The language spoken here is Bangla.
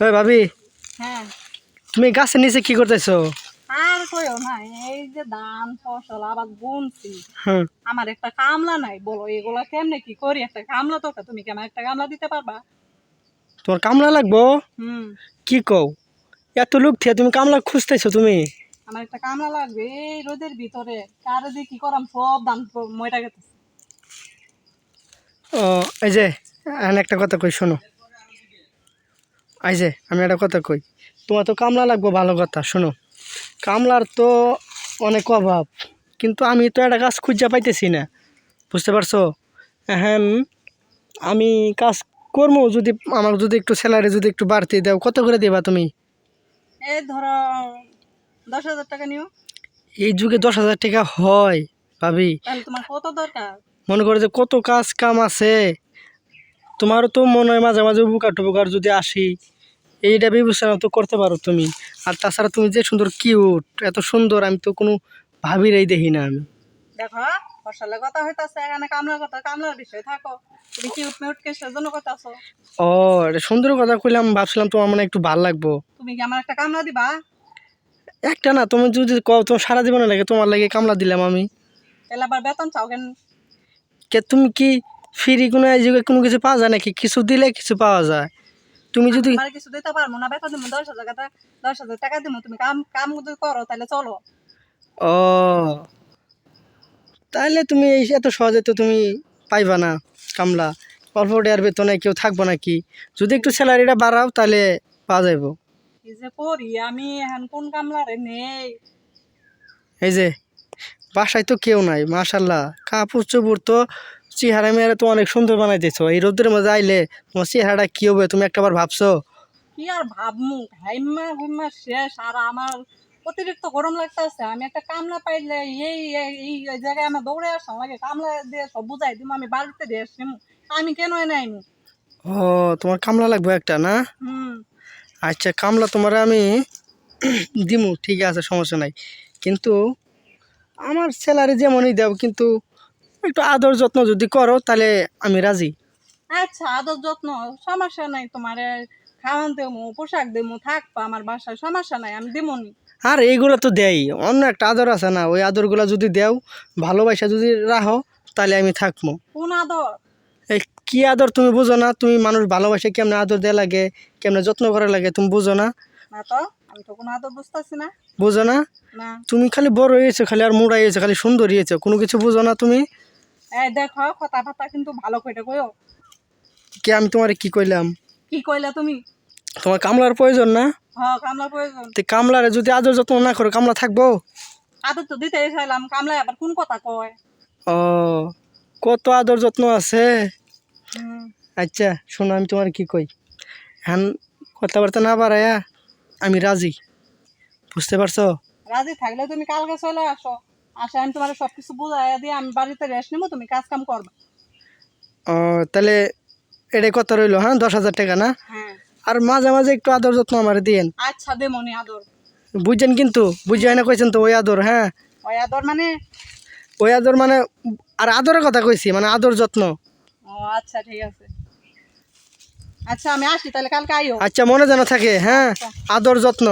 ওই ভাবি হ্যাঁ। তুমি গাছের নিচে কি করতেছো? আর কইও না এই যে ধান ফসল আবার বুনছি। হুম আমার একটা কামলা নাই বলো এগুলা কেমনে কি করি? একটা কামলা তো তুমি কেমন একটা কামলা দিতে পারবা? তোমার কামলা লাগবো? হুম। কি কও? এত লোক থেকে তুমি কামলা খুঁজতেছো তুমি? আমার একটা কামলা লাগবে এই রোদের ভিতরে। কারে দিয়ে কি করাম সব ধান ময়টা গেছে ও এই যে একটা কথা কই শোনো। যে আমি একটা কথা কই। তোমার তো কামলা লাগবো ভালো কথা শোনো। কামলার তো অনেক অভাব কিন্তু আমি তো একটা কাজ খুঁজে পাইতেছি না বুঝতে পারছ? হ্যাঁ আমি কাজ করব যদি আমার যদি একটু স্যালারি যদি একটু বাড়তি দাও কত করে দেবা তুমি? এই ধরো দশ হাজার টাকা নিও। এই যুগে দশ হাজার টাকা হয় ভাবি। তোমার কত দরকার? মনে করো যে কত কাজ কাম আছে। তোমারও তো মনে হয় মাঝে মাঝে উপকার টুপকার যদি আসি এইটা বিবেচনা তো করতে পারো তুমি। আর তাছাড়া তুমি যে সুন্দর কিউট এত সুন্দর আমি তো কোনো ভাবিরাই দেখি না আমি। দেখো ফসলের কথা হইতাছে এখানে কামলার কথা কামলার বিষয় থাকো। তুমি সেজন্য ও এটা সুন্দর কথা কইলাম ভাবছিলাম তোমার মানে একটু ভালো লাগবো। তুমি কি আমার একটা কামলা দিবা? একটা না তুমি যদি কও তোমার সারা জীবনে লাগে তোমার লাগে কামলা দিলাম আমি। তাহলে আবার বেতন চাও কেন? কে তুমি কি ফ্রি কোনো কোনো কিছু পাওয়া যায় নাকি? কিছু দিলে কিছু পাওয়া যায়। তুমি যদি কিছু দিতে পারব না বেতন দিব দশ হাজার টাকা দশ হাজার টাকা দিব তুমি কাম কাম যদি করো তাহলে চলো। ও তাহলে তুমি এই এত সহজে তো তুমি পাইবা না কামলা। অল্প ডেয়ার বেতনে কেউ থাকব নাকি? যদি একটু স্যালারিটা বাড়াও তাহলে পাওয়া যাইব। কি যে করি আমি এখন কোন কামলারে নেই? এই যে বাসায় তো কেউ নাই মাশাল্লাহ। কাপড় চোপড় তো চেহারা মেয়েরা তো অনেক সুন্দর বানাইতেছো। এই রোদ্রের মধ্যে আইলে তোমার চেহারাটা কী হবে তুমি একটাবার ভাবছ? কি আর ভাবমু? হাইমা হুইমা শেষ। আর আমার অতিরিক্ত গরম লাগতেছে। আমি একটা কামলা পাইলে এই এই- জায়গায় আমার দৌড়ে আসলাম লাগে কামলা দিয়ে সব বুঝাই দিব আমি বাড়িতে দিয়ে আসছি আমি কেন নাইনি ও তোমার কামলা লাগবে একটা না? হুম। আচ্ছা কামলা তোমার আমি দিমু ঠিক আছে সমস্যা নাই। কিন্তু আমার স্যালারি যেমনই দেও কিন্তু একটু আদর যত্ন যদি করো তাহলে আমি রাজি। আচ্ছা আদর যত্ন সমস্যা নাই তোমার খাওয়ান দেবো পোশাক দেবো থাকবা আমার বাসায় সমস্যা নাই আমি দেবনি আর এইগুলো তো দেই অন্য একটা আদর আছে না ওই আদরগুলো যদি দেও ভালোবাসা যদি রাখো তাহলে আমি থাকব কোন আদর? এই কি আদর তুমি বুঝো না তুমি মানুষ ভালোবাসে কেমনে আদর দেওয়া লাগে কেমনে যত্ন করা লাগে তুমি বুঝো না। না তো আমি তো কোনো আদর বুঝতেছি না। বুঝো না। তুমি খালি বড় হয়েছো খালি আর মোড়া হয়েছো খালি সুন্দর হয়েছো কোনো কিছু বুঝো না তুমি? দেখো কথা বার্তা কিন্তু ভালো করে কইও। কি আমি তোমার কি কইলাম? কি কইলা তুমি? তোমার কামলার প্রয়োজন না? হ কামলা প্রয়োজন। তো কামলারে যদি আদর যত্ন না করো কামলা থাকব? আদর তো দিতে চাইলাম কামলায় আবার কোন কথা কয়? ও কত আদর যত্ন আছে? আচ্ছা শোনো আমি তোমার কি কই? হ্যান কথাবার্তা না বাড়ায়া আমি রাজি। বুঝতে পারছ? রাজি থাকলে তুমি কালকে চলে আসো। আসে আমি তোমার সবকিছু বুঝাই দিয়ে আমি বাড়িতে রেস্ট নেব তুমি কাজ কাম করবে। ও তাহলে এটাই কথা রইল হ্যাঁ? দশ হাজার টাকা না? হ্যাঁ। আর মাঝে মাঝে একটু আদর যত্ন আমার দিয়েন। আচ্ছা দে মনে আদর। বুঝছেন কিন্তু বুঝে না কইছেন তো ওই আদর হ্যাঁ? ওই আদর মানে? ওই আদর মানে আর আদরের কথা কইছি মানে আদর যত্ন। ও আচ্ছা ঠিক আছে। আচ্ছা আমি আসি তাহলে কালকে আইও। আচ্ছা মনে যেন থাকে হ্যাঁ? আদর যত্ন।